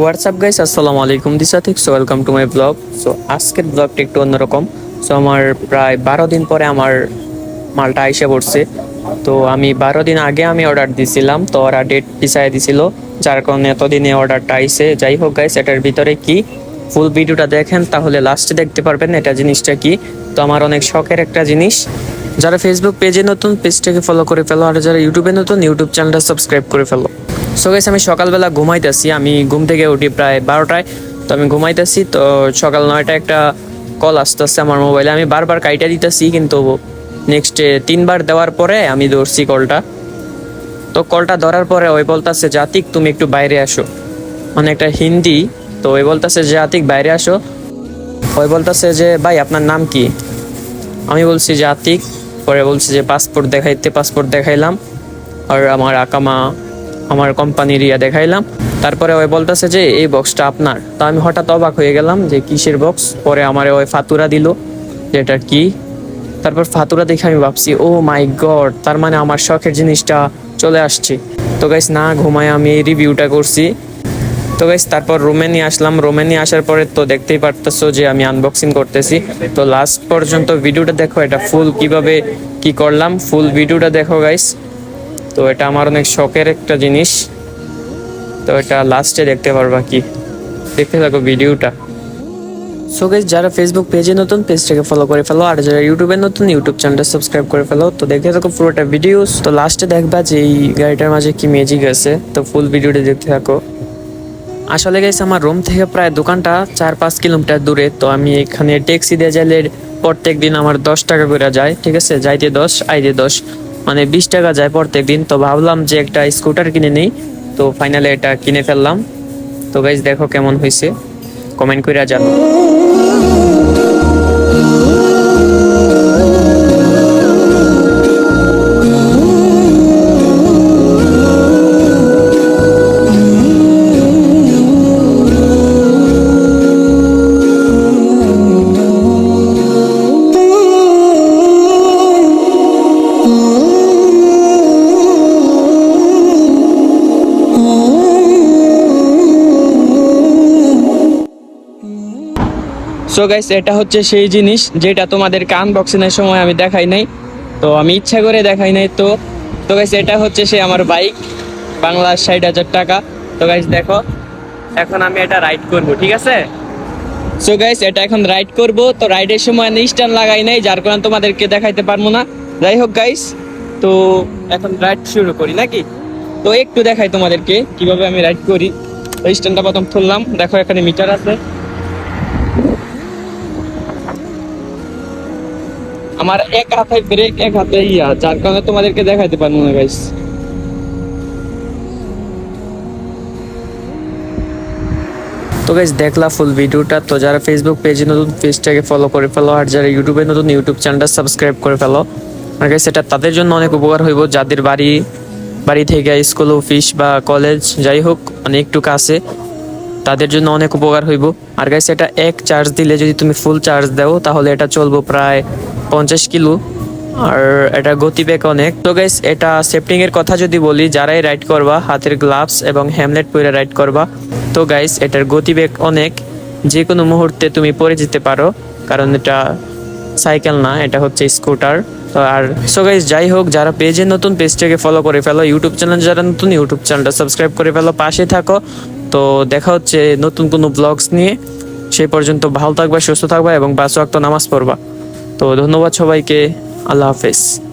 WhatsApp guys আসসালামু আলাইকুম দিশা থেকে so welcome to my blog so আজকের ব্লগটা একটু অন্যরকম। সো আমার প্রায় বারো দিন পরে আমার মালটা আইসে পড়ছে। তো, আমি বারো দিন আগে আমি অর্ডার দিছিলাম। তো, ওরা ডেট পিছায় দিছিল, যার কারণে এতদিনে অর্ডারটা আইসে যাই হোক গাইস এটার ভিতরে কি? ফুল ভিডিওটা দেখেন, তাহলে লাস্টে দেখতে পারবেন এটা জিনিসটা কি। তো, আমার অনেক শখের একটা জিনিস। যারা ফেসবুক পেজে নতুন পেজটাকে ফলো করে ফেলো। আর যারা ইউটিউবে নতুন ইউটিউব চ্যানেলটা সাবস্ক্রাইব করে ফেলো। সো গাইস আমি সকালবেলা ঘুমাইতেছি আমি ঘুম থেকে উঠি প্রায় বারোটায়। তো আমি ঘুমাইতেছি তো সকাল নয়টায় একটা কল আসতেছে আমার মোবাইলে আমি বারবার কাইটা দিতেছি, কিন্তু নেক্সট তিনবার দেওয়ার পরে আমি ধরছি কলটা তো কলটা ধরার পরে ওই বলতেছে, জাতিক, তুমি একটু বাইরে আসো। মানে একটা হিন্দি, তো ওই বলতেছে, জাতিক, বাইরে আসো। ওই বলতেছে যে, ভাই, আপনার নাম কি? আমি বলছি, জাতিক। পরে বলছি যে, পাসপোর্ট দেখাইতে, পাসপোর্ট দেখাইলাম। আর আমার আকামা আমার কোম্পানির ইয়া দেখাইলাম। তারপরে ওই বলতেছে যে, এই বক্সটা আপনার। তো আমি হঠাৎ অবাক হয়ে গেলাম যে, কিসের বক্স পরে আমার ওই ফাতুরা দিল যে, এটা কি? তারপর ফাতুরা দেখে আমি ভাবছি, ও মাই গড তার মানে আমার শখের জিনিসটা চলে আসছে। তো গাইস না ঘুমায় আমি এই রিভিউটা করছি। তো গাইস তারপর রুমে নিয়ে আসলাম। রুমে নিয়ে আসার পরে তো দেখতেই পারতেছো যে, আমি আনবক্সিং করতেছি। তো লাস্ট পর্যন্ত ভিডিওটা দেখো, এটা ফুল কীভাবে কি করলাম? ফুল ভিডিওটা দেখো গাইস তো এটা আমার অনেক শখের একটা জিনিস। তো এটা লাস্টে দেখতে পারবা কি দেখতে থাকো ভিডিওটা। সো গাইস যারা ফেসবুক পেজে নতুন পেজটাকে ফলো করে ফেলো। আর যারা ইউটিউবে নতুন ইউটিউব চ্যানেলটা সাবস্ক্রাইব করে ফেলো। তো দেখতে থাকো পুরোটা ভিডিওস তো লাস্টে দেখবা যে এই গাড়িটার মাঝে কি ম্যাজিক আছে। তো ফুল ভিডিওটা দেখতে থাকো। আসলে গেছে আমার রুম থেকে প্রায় দোকানটা চার পাঁচ কিলোমিটার দূরে। তো আমি এখানে ট্যাক্সি দিয়ে যাইলে প্রত্যেক দিন আমার দশ টাকা করে যায়। ঠিক আছে? যাইতে দশ, আইতে দশ। মানে বিশ টাকা যায় প্রত্যেক দিন তো ভাবলাম যে একটা স্কুটার কিনে নিই। তো ফাইনালে এটা কিনে ফেললাম। তো গাইজ দেখো কেমন হয়েছে। কমেন্ট করে জানো। সো গাইস এটা হচ্ছে সেই জিনিস যেটা তোমাদের কান এর সময় আমি দেখাই নাই। তো আমি ইচ্ছা করে দেখাই নাই তো। তো গাইস এটা হচ্ছে সে আমার বাইক বাংলা ষাট হাজার টাকা। তো গাইস দেখো, এখন আমি এটা রাইড করব, ঠিক আছে? সো গাইস এটা এখন রাইড করব। তো রাইডের সময় আমি স্ট্যান্ড লাগাই নাই, যার কারণে তোমাদেরকে দেখাইতে পারব না। যাই হোক গাইস তো এখন রাইড শুরু করি নাকি? তো একটু দেখাই তোমাদেরকে কীভাবে আমি রাইড করি। তো স্ট্যান্ডটা প্রথম তুললাম দেখো এখানে মিটার আছে। আমার এক হাতে ব্রেক এক হাতে ইয়া, যার কারণে তোমাদেরকে দেখাইতে পারব না গাইস তো গাইস দেখলা ফুল ভিডিওটা তো যারা ফেসবুক পেজে নতুন পেজটাকে ফলো করে ফেলো, আর যারা ইউটিউবে নতুন ইউটিউব চ্যানেলটা সাবস্ক্রাইব করে ফেলো। আর গাইস এটা তাদের জন্য অনেক উপকার হইব। যাদের বাড়ি বাড়ি থেকে স্কুল অফিস বা কলেজ যাই হোক একটু কাছে তাদের জন্য অনেক উপকার হইব। আর গাইস এটা এক চার্জ দিলে যদি তুমি ফুল চার্জ দাও, তাহলে এটা চলবো প্রায় পঞ্চাশ কিলো। আর এটা গতিবেগ অনেক। তো গাইস এটা সেফটিং এর কথা যদি বলি, যারাই রাইড করবা, হাতের গ্লাভস এবং হ্যামলেট পরে রাইড করবা, তো গাইস এটার গতিবেগ অনেক। যে কোনো মুহূর্তে তুমি পড়ে যেতে পারো, কারণ এটা সাইকেল না, এটা হচ্ছে স্কুটার তো আর সো গাইস যাই হোক, যারা পেজে নতুন পেজটাকে ফলো করে ফেলো ইউটিউব চ্যানেল যারা নতুন ইউটিউব চ্যানেলটা সাবস্ক্রাইব করে ফেলো, পাশে থাকো। তো দেখা হচ্ছে নতুন কোনো ব্লগস নিয়ে। সেই পর্যন্ত ভালো থাকবা, সুস্থ থাকবা এবং বাস নামাজ পড়বা। তো ধন্যবাদ সবাইকে। আল্লাহ হাফেজ।